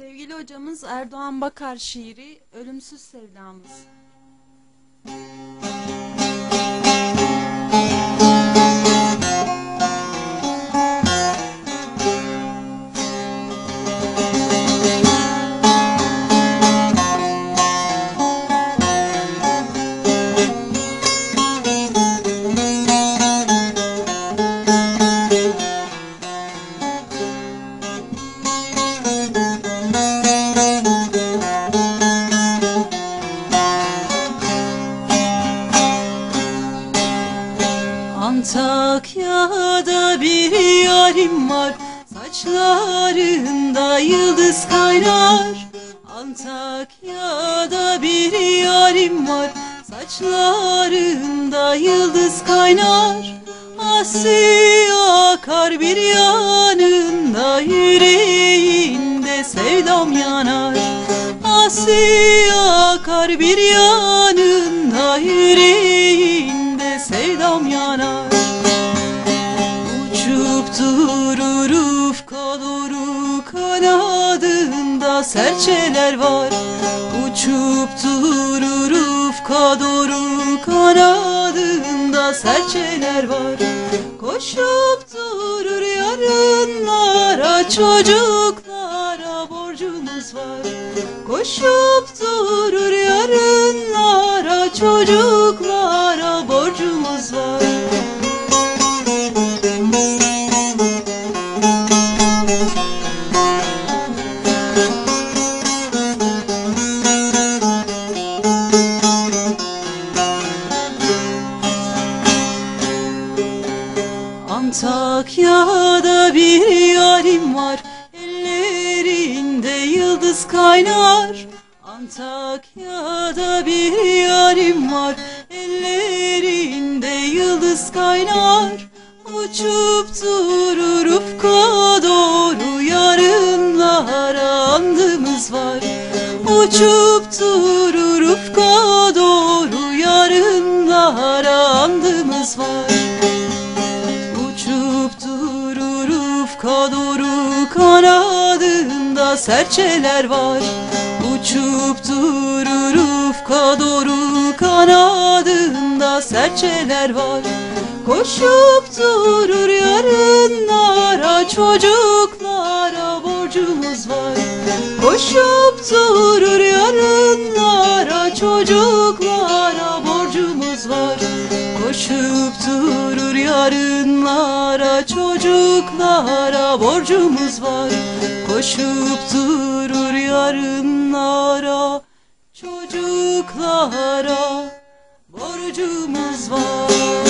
Sevgili hocamız Erdoğan Bakar şiiri Ölümsüz Sevdamız. Antakya'da bir yarim var. Saçlarında yıldız kaynar. Antakya'da bir yarim var. Saçlarında yıldız kaynar. Asya akar bir yanında Yüreğinde sevdam yanar. Asya akar bir yanında Yüreğinde serçeler var. Uçup durur ufka doğru kanadında serçeler var. Koşup durur yarınlara çocuklara borcumuz var. Koşup durur yarınlara çocuklara Antakya'da bir yarim var. Ellerinde yıldız kaynar. Antakya'da bir yarim var. Ellerinde yıldız kaynar. Uçup durur ufka doğru. Yarınlara andımız var. Uçup durur ufka doğru. Yarınlara andımız var ufka doğru kanadında serçeler var. Uçup durur ufka doğru kanadında serçeler var. Koşup durur yarınlara çocuklara borcumuz var. Koşup durur yarınlara çocuklara borcumuz var. Koşup durur yarınlara çocuklara borcumuz var. Koşup durur yarınlara çocuklara borcumuz var